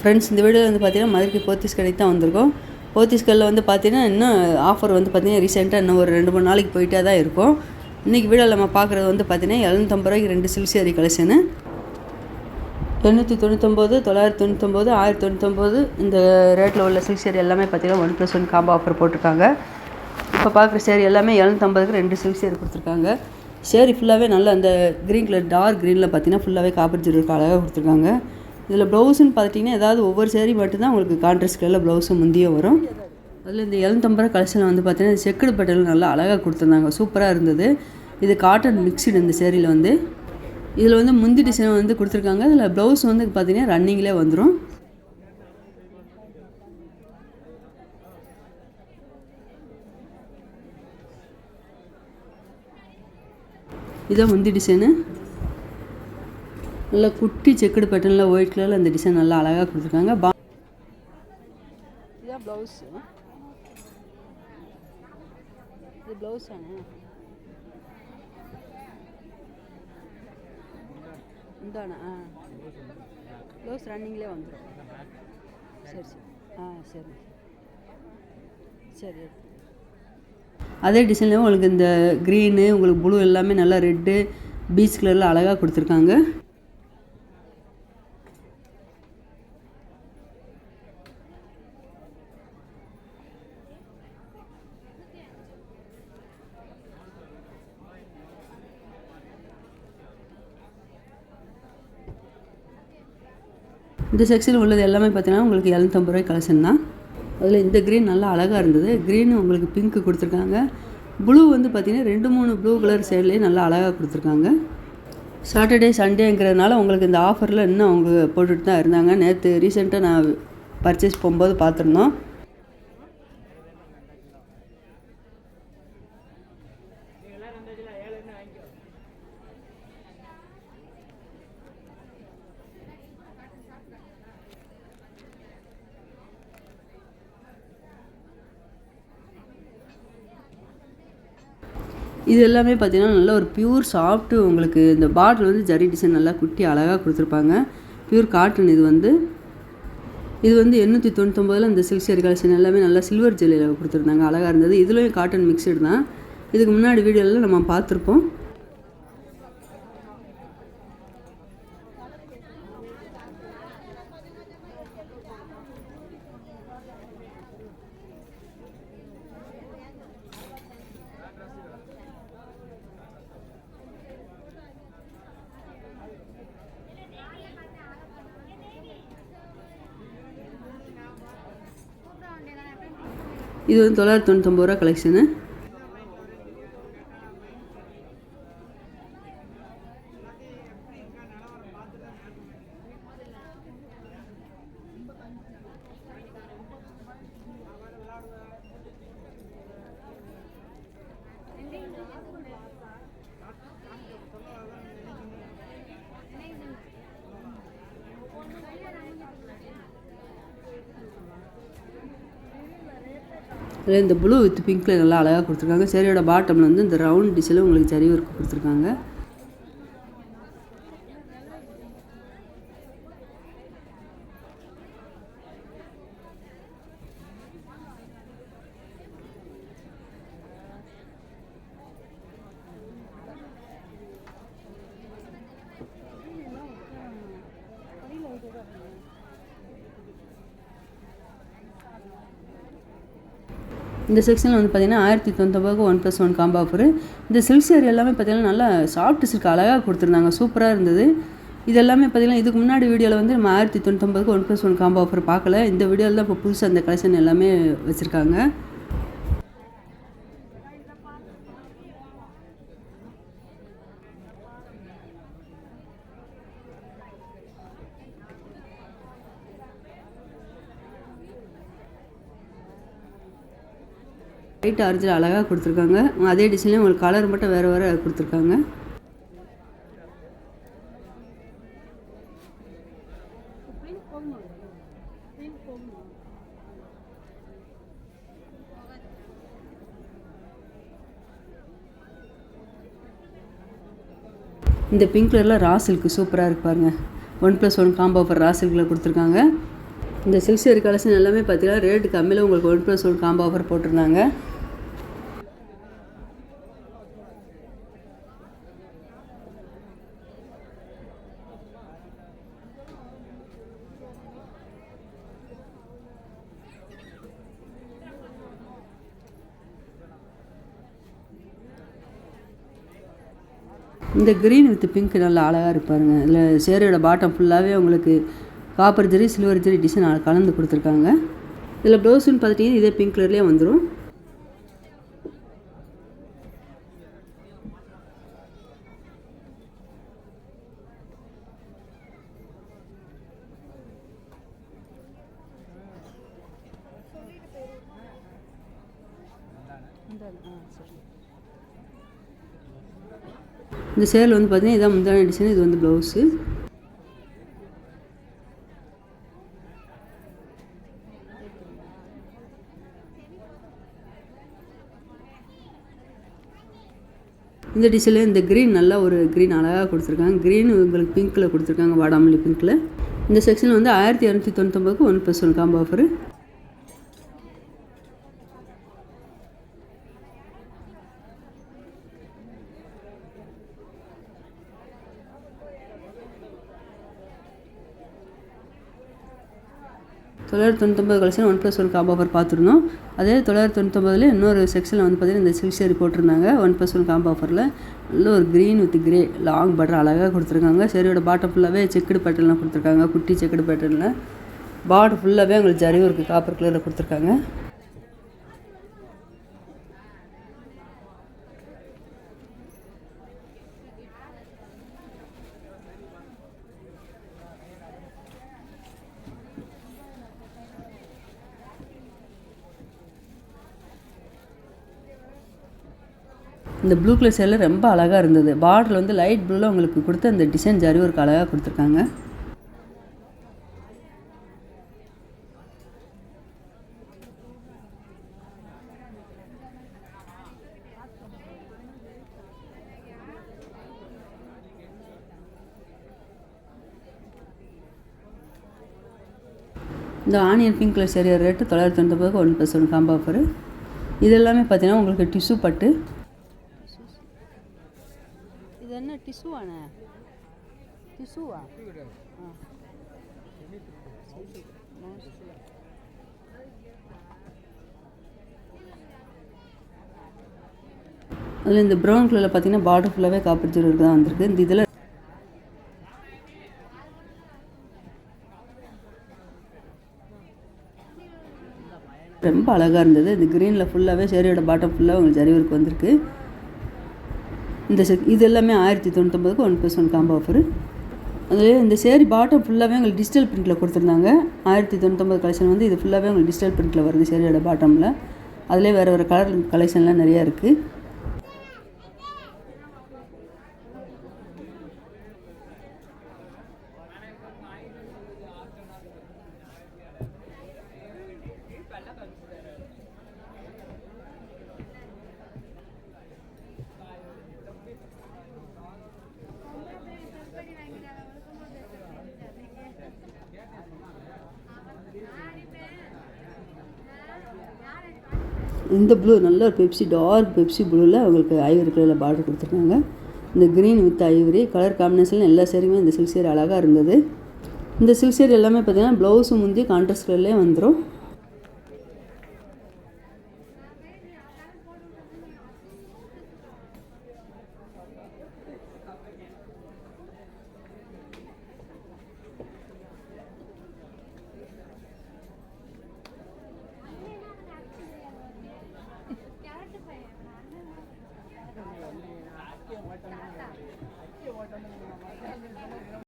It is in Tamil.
ஃப்ரெண்ட்ஸ் இந்த வீடியோ வந்து பார்த்தீங்கன்னா மதுரைக்கு போத்தீஸ் கடைக்கு தான் வந்திருக்கோம். போத்தீஸ் கடையில் வந்து பார்த்தீங்கன்னா இன்னும் ஆஃபர் வந்து பார்த்தீங்கன்னா ரீசெண்டாக இன்னும் ஒரு ரெண்டு மூணு நாளைக்கு போயிட்டே தான் இருக்கும். இன்றைக்கி வீடியோவில் நம்ம பார்க்குறது வந்து பார்த்தீங்கன்னா எழுநூத்தம்பது ரூபாய்க்கு ரெண்டு சில்க் saree கலெக்ஷனு எண்ணூற்றி தொண்ணூத்தொம்பது தொள்ளாயிரத்தி தொண்ணூத்தொம்பது ஆயிரத்தி தொண்ணூத்தொம்பது இந்த ரேட்டில் உள்ள சில்க் saree எல்லாமே பார்த்தீங்கன்னா one plus one combo offer போட்டிருக்காங்க. இப்போ பார்க்குற சேரீ எல்லாமே எழுநூத்தம்பதுக்கு ரெண்டு சில்க் சேரீ கொடுத்துருக்காங்க. சேரீ ஃபுல்லாகவே நல்லா அந்த க்ரீன் கலர் டார்க் க்ரீனில் பார்த்தீங்கன்னா ஃபுல்லாகவே காப்பர் ஜெருக்கு அழகாக கொடுத்துருக்காங்க. இதில் ப்ளவுஸுன்னு பார்த்துட்டிங்கன்னா ஏதாவது ஒவ்வொரு சேரீ மட்டும்தான் உங்களுக்கு கான்ட்ராஸ்ட் கலரில் ப்ளவுஸும் முந்திய வரும். அதில் இந்த எழுநூத்தம்பது ரூபா கலெக்ஷன் வந்து பார்த்தீங்கன்னா செக்குடு பட்டல் நல்லா அழகாக கொடுத்துருந்தாங்க. சூப்பராக இருந்தது. இது காட்டன் மிக்சடு இந்த சேரீயில் வந்து. இதில் வந்து முந்தி டிசைன் வந்து கொடுத்துருக்காங்க. இதில் ப்ளவுஸ் வந்து பார்த்தீங்கன்னா ரன்னிங்லேயே வந்துடும் இதான் முந்தி டிசைனு நல்லா குட்டி செக்குடு பேட்டர்னில் ஒயிட் கலரில் அந்த டிசைன் நல்லா அழகாக கொடுத்துருக்காங்க. பா இதான் ப்ளவுஸ் இது ப்ளவுஸ் இந்தாண்ணா ஆ. ப்ளவுஸ் ரன்னிங்லேயே வந்துடும் சரி சரி. ஆ சரி. சரி அதே டிசைன்லேயும் உங்களுக்கு இந்த க்ரீனு உங்களுக்கு ப்ளூ எல்லாமே நல்லா ரெட்டு பீச் கலரில் அழகாக கொடுத்துருக்காங்க. இந்த செக்ஷனில் உள்ளது எல்லாமே பார்த்தீங்கன்னா உங்களுக்கு எழுநூத்தம்பது ரூபாய் கலெக்ஷன் தான். அதில் இந்த க்ரீன் நல்லா அழகாக இருந்தது. க்ரீன் உங்களுக்கு பிங்க் கொடுத்துருக்காங்க. ப்ளூ வந்து பார்த்தீங்கன்னா ரெண்டு மூணு ப்ளூ கலர் சைட்லேயே நல்லா அழகாக கொடுத்துருக்காங்க. சாட்டர்டே சண்டேங்கிறதுனால உங்களுக்கு இந்த ஆஃபரில் இன்னும் அவங்க போட்டுட்டு தான் இருந்தாங்க. நேற்று ரீசெண்டாக நான் பர்ச்சேஸ் போகும்போது பார்த்துருந்தோம். இது எல்லாமே பார்த்தீங்கன்னா நல்ல ஒரு பியூர் சாஃப்ட்டு உங்களுக்கு இந்த பாட்டில் வந்து ஜரி டிசைன் நல்லா குட்டி அழகாக கொடுத்துருப்பாங்க. பியூர் காட்டன் இது வந்து. இது வந்து எண்ணூற்றி தொண்ணூத்தொம்பதில் இந்த சில்க் சேரி கலெக்ஷன் எல்லாமே நல்லா சில்வர் ஜெல்லியில் கொடுத்துருந்தாங்க. அழகாக இருந்தது. இதுலேயும் காட்டன் மிக்சடு தான். இதுக்கு முன்னாடி வீடியோவில் நம்ம பார்த்துருப்போம். இது வந்து தொள்ளாயிரத்தி தொண்ணூத்தொம்பது ரூபா கலெக்ஷனு இதில் இந்த ப்ளூ வித் பிங்க்கில் நல்லா அழகாக கொடுத்துருக்காங்க. சேரீயோட பாட்டமில் வந்து இந்த ரவுண்ட் டிசைனில் உங்களுக்கு சரி ஒர்க் கொடுத்துருக்காங்க. இந்த செக்ஷனில் வந்து பார்த்தீங்கன்னா ஆயிரத்தி தொண்ணூத்தொம்பதுக்கு one plus one combo offer இந்த சில்க் சேரீ எல்லாமே பார்த்தீங்கன்னா நல்லா சாஃப்ட் சில்க் அழகாக கொடுத்துருந்தாங்க. சூப்பராக இருந்தது. இது எல்லாமே இதுக்கு முன்னாடி வீடியோவில் வந்து நம்ம ஆயிரத்தி தொண்ணூத்தொம்பதுக்கு one plus one combo offer பார்க்கல. இந்த வீடியோவில் தான் இப்போ புதுசாக அந்த கலெக்ஷன் எல்லாமே வச்சுருக்காங்க. லைட் ஆரஞ்சில் அழகாக கொடுத்துருக்காங்க. அதே டிசைனில் உங்களுக்கு கலர் மட்டும் வேறு வேறு கொடுத்துருக்காங்க. இந்த பிங்க் கலரில் ரா சில்க்கு சூப்பராக இருக்கு one plus one combo offer raw சில்கில் கொடுத்துருக்காங்க. இந்த சில்க் சேரி கலெக்ஷன் எல்லாமே பார்த்தீங்கன்னா ரேட்டு கம்மியில் உங்களுக்கு one plus one combo offer போட்டிருந்தாங்க. இந்த க்ரீன் வித் பிங்க் நல்லா அழகாக இருப்பாருங்க இதில் சேரோட பாட்டம் ஃபுல்லாகவே உங்களுக்கு copper zari silver zari design கலந்து கொடுத்துருக்காங்க. இதில் ப்ளவுஸுன்னு பார்த்துட்டிங்கன்னா இதே பிங்க் கலர்லேயே வந்துடும் இந்த சேல் வந்து பார்த்தீங்கன்னா இதான் முந்தான டிசைன் இது வந்து ப்ளவுஸு இந்த டிசைனில் இந்த க்ரீன் நல்லா ஒரு க்ரீன் அழகாக கொடுத்துருக்காங்க. க்ரீன் உங்களுக்கு பிங்க்கில் கொடுத்துருக்காங்க வாடாமல்லி பிங்க்கில் இந்த செக்ஷனில் வந்து ஆயிரத்தி இரநூத்தி தொண்ணூத்தொம்பதுக்கு one plus one combo offer தொள்ளாயிரத்தி தொண்ணூத்தொம்பது collection one plus one combo offer பார்த்துருந்தோம். அதே தொள்ளாயிரத்தி தொண்ணூத்தொம்பதுல இன்னொரு செக்ஷனில் வந்து பார்த்தீங்கன்னா இந்த சில்க் சேரி போட்டிருந்தாங்க. ஒன் ப்ளஸ் ஒன் காம்போ ஆஃபரில் நல்ல ஒரு green with grey long border அழகாக கொடுத்துருக்காங்க. சேரியோட பாட்டம் ஃபுல்லாகவே செக்குடு பேட்டர்லாம் கொடுத்துருக்காங்க. குட்டி செக்குடு பேட்டர்னில் பார்டர் ஃபுல்லாகவே உங்களுக்கு ஜரி ஒர்க்கு காப்பர் கலரில் கொடுத்துருக்காங்க. இந்த ப்ளூ கலர் சேரில் ரொம்ப அழகாக இருந்தது. பார்டரில் வந்து லைட் ப்ளூவில் உங்களுக்கு கொடுத்து அந்த டிசைன் ஜரி ஒர்க் அழகாக கொடுத்துருக்காங்க. இந்த onion pink colour saree rate தொள்ளாயிரத்தி தொண்ணூத்தொம்பதுக்கு one plus one combo offer இது எல்லாமே பார்த்தீங்கன்னா உங்களுக்கு டிஷ்யூ பட்டு இது என்ன அதில் இந்த ப்ரௌன் கலரில் பார்த்தீங்கன்னா பார்டர் ஃபுல்லாகவே காப்பர் ஜீரோ தான் வந்திருக்கு. இந்த இதில் ரொம்ப அழகாக இருந்தது. இந்த க்ரீனில் ஃபுல்லாகவே சேரியோட பாட்டம் ஃபுல்லாக உங்களுக்கு ஜரிவருக்கு வந்திருக்கு. இந்த செக் இது எல்லாமே ஆயிரத்தி தொண்ணூத்தொம்பதுக்கு one plus one combo offer அதில் இந்த சேரி பாட்டம் ஃபுல்லாகவே உங்களுக்கு டிஜிட்டல் பிரிண்ட்டில் கொடுத்துருந்தாங்க. ஆயிரத்தி தொண்ணூத்தொம்பது கலெக்ஷன் வந்து இது ஃபுல்லாகவே உங்களுக்கு டிஜிட்டல் பிரிண்ட்டில் வருது சேரியோட பாட்டமில் அதிலே வேறு வேறு கலர் கலெக்ஷன்லாம் நிறையா இருக்குது இந்த ப்ளூ நல்ல ஒரு பெப்சி டார்க் பெப்சி ப்ளூவில் அவங்களுக்கு ஐவரி கலரில் பார்டர் கொடுத்துருக்காங்க. இந்த green with ivory colour combination எல்லா சேரீயுமே இந்த சில்க் சேர் அழகாக இருந்தது. இந்த சில்க் சேர் எல்லாமே பார்த்தீங்கன்னா ப்ளவுஸும் முந்தி கான்ட்ராஸ்ட் கலர்லேயே வந்துடும்